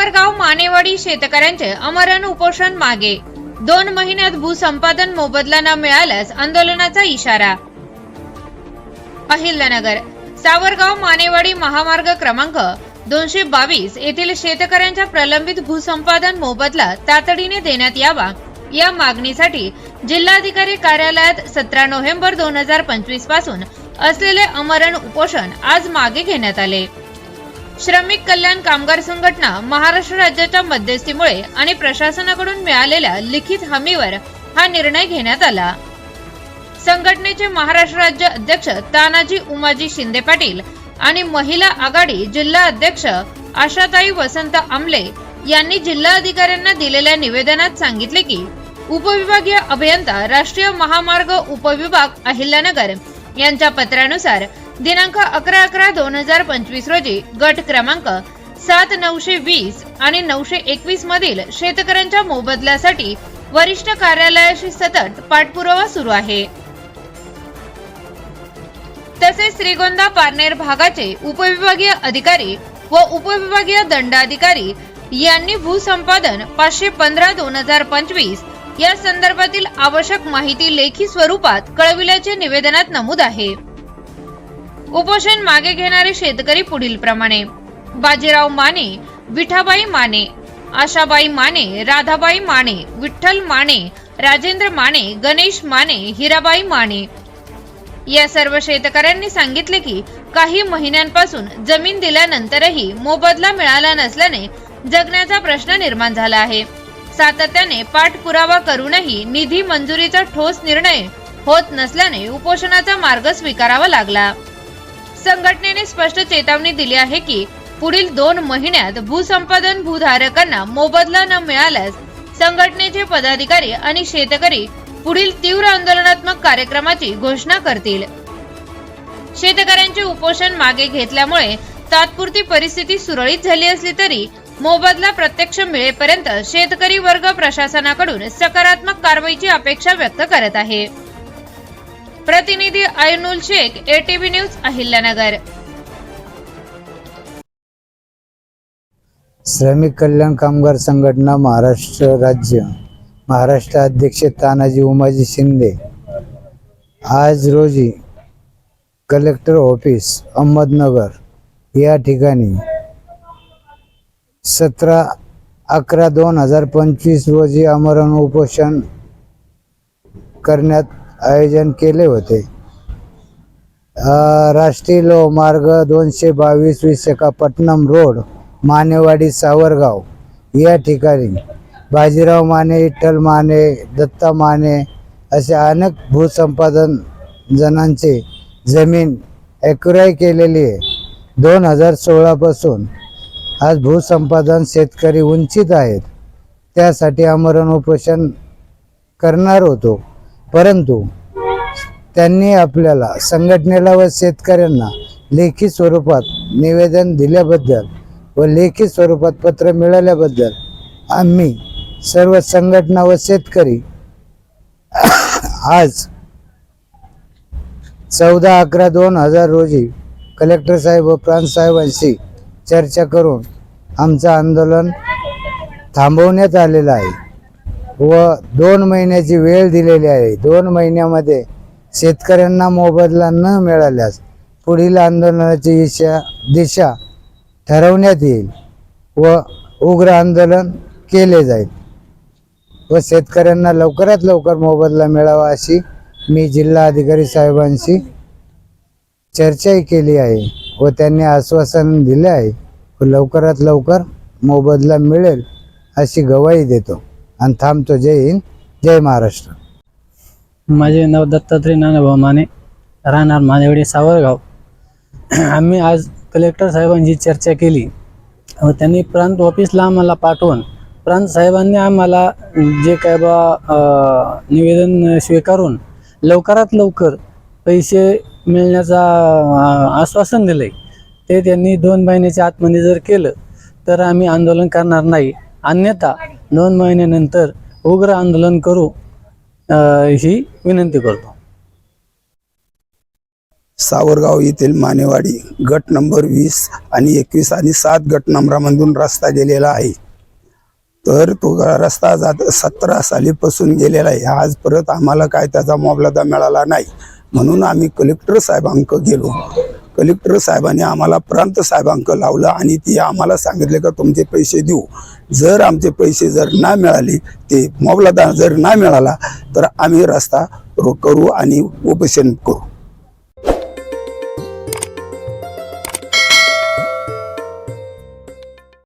सावरगाव मानेवाडी शेतकऱ्यांचे अमरण उपोषण मागे. दोन महिन्यात भूसंपादन मोबदला न मिळाल्यास आंदोलनाचा इशारा. अहिल्यानगर सावरगाव मानेवाडी महामार्ग क्रमांक दोनशे बावीस येथील शेतकऱ्यांच्या प्रलंबित भूसंपादन मोबदला तातडीने देण्यात यावा या मागणीसाठी जिल्हाधिकारी कार्यालयात सतरा नोव्हेंबर दोन हजार पंचवीसपासून असलेले अमरण उपोषण आज मागे घेण्यात आले. श्रमिक कल्याण कामगार संघटना महाराष्ट्र राज्याच्या मध्यस्थीमुळे आणि प्रशासनाकडून मिळालेल्या लिखित हमीवर हा निर्णय घेण्यात आला. संघटनेचे महाराष्ट्र राज्य अध्यक्ष तानाजी उमाजी शिंदे पाटील आणि महिला आघाडी जिल्हा अध्यक्ष आशाताई वसंत आमले यांनी जिल्हा अधिकाऱ्यांना दिलेल्या निवेदनात सांगितले की उपविभागीय अभियंता राष्ट्रीय महामार्ग उपविभाग अहिल्यानगर यांच्या पत्रानुसार दिनांक अकरा अकरा दोन हजार पंचवीस रोजी गट क्रमांक सात नऊशे वीस आणि नऊशे एकवीस मधील शेतकऱ्यांच्या मोबदल्यासाठी वरिष्ठ कार्यालयाशी सतत पाठपुरावा सुरू आहे. तसेच श्रीगोंदा पारनेर भागाचे उपविभागीय अधिकारी व उपविभागीय दंडाधिकारी यांनी भूसंपादन पाचशे पंधरा दोन हजार पंचवीस या संदर्भातील आवश्यक माहिती लेखी स्वरूपात कळविल्याचे निवेदनात नमूद आहे. उपोषण मागे घेणारे शेतकरी पुढील प्रमाणे. बाजीराव माने विठाबाई माने आशाबाई माने राधाबाई माने विठ्ठल माने राजेंद्र माने गणेश माने हिराबाई माने. या सर्व शेतकऱ्यांनी सांगितले की काही महिन्यांपासून जमीन दिल्यानंतरही मोबदला मिळाला नसल्याने जगण्याचा प्रश्न निर्माण झाला आहे. सातत्याने पाठपुरावा करूनही निधी मंजुरीचा ठोस निर्णय होत नसल्याने उपोषणाचा मार्ग स्वीकारावा लागला. संघटनेने स्पष्ट चेतावणी दिली आहे की पुढील दोन महिन्यात भूसंपादन भूधारकांना मोबदला न मिळाल्यास संघटनेचे पदाधिकारी आणि शेतकरी पुढील तीव्र आंदोलनात्मक कार्यक्रमाची घोषणा करतील. शेतकऱ्यांचे उपोषण मागे घेतल्यामुळे तात्पुरती परिस्थिती सुरळीत झाली असली तरी मोबदला प्रत्यक्ष मिळेपर्यंत शेतकरी वर्ग प्रशासनाकडून सकारात्मक कारवाईची अपेक्षा व्यक्त करत आहे. प्रतिनिधी आयनुल शेख एटीव्ही न्यूज अहिल्यानगर. श्रमिक कल्याण कामगार संघटना महाराष्ट्र राज्य. महाराष्ट्र अध्यक्ष तानाजी उमाजी शिंदे. आज रोजी कलेक्टर ऑफिस अहमदनगर या ठिकाणी सतरा अकरा दोन हजार पंचवीस रोजी आमरण उपोषण करण्यात आयोजन केले होते. राष्ट्रीय लोहमार्ग दोनशे बावीस विशाखापट्टणम रोड मानेवाडी सावरगाव. या ठिकाणी बाजीराव माने विठ्ठल माने दत्ता माने असे अनेक भूसंपादन जणांचे जमीन ॲक्युराय केलेली आहे. दोन हजार सोळापासून आज भूसंपादन शेतकरी वंचित आहेत. त्यासाठी आमरण उपोषण करणार होतो. परंतु त्यांनी आपल्याला संघटनेला व शेतकऱ्यांना लेखी स्वरूपात निवेदन दिल्याबद्दल व लेखी स्वरूपात पत्र मिळाल्याबद्दल आम्ही सर्व संघटना व शेतकरी आज चौदा अकरा दोन हजार रोजी कलेक्टर साहेब व प्रांत साहेबांशी चर्चा करून आमचं आंदोलन थांबवण्यात आलेलं आहे. व दोन महिन्याची वेळ दिलेली आहे. दोन महिन्यामध्ये शेतकऱ्यांना मोबदला न मिळाल्यास पुढील आंदोलनाची दिशा दिशा ठरवण्यात येईल व उग्र आंदोलन केले जाईल. व शेतकऱ्यांना लवकरात लवकर मोबदला मिळावा अशी मी जिल्हा अधिकारी साहेबांशी चर्चाही केली आहे व त्यांनी आश्वासन दिले आहे व लवकरात लवकर मोबदला मिळेल अशी गवाही देतो. आणि थांबतो. जय हिंद जय महाराष्ट्र. माझे नाव दत्तात्रय नानाभाऊ माने राहणार मानेवाडी सावरगाव. आम्ही आज कलेक्टर साहेबांची चर्चा केली व त्यांनी प्रांत ऑफिसला आम्हाला पाठवून प्रांत साहेबांनी आम्हाला जे काय बा निवेदन स्वीकारून लवकरात लवकर पैसे मिळण्याचा आश्वासन दिलं. ते त्यांनी दोन महिन्याच्या आतमध्ये जर केलं तर आम्ही आंदोलन करणार नाही. अन्यथा दोन महिन्यानंतर उग्र आंदोलन करू ही विनंती करतो. सावरगाव येथील मानेवाडी गट नंबर वीस आणि एकवीस आणि सात गट नंबरामधून रस्ता गेलेला आहे. तर तो रस्ता जात सतरा सालीपासून गेलेला आहे. आज परत आम्हाला काय त्याचा मोबलदा मिळाला नाही. म्हणून आम्ही कलेक्टर साहेबांक गेलो. कलेक्टर साहेबांनी आम्हाला प्रांत साहेबांक लावलं आणि ती आम्हाला सांगितले का तुमचे पैसे देऊ. जर आमचे पैसे जर ना मिळाले ते मोबलदा जर ना मिळाला तर आम्ही रस्ता रो- करू आणि उपोषण करू.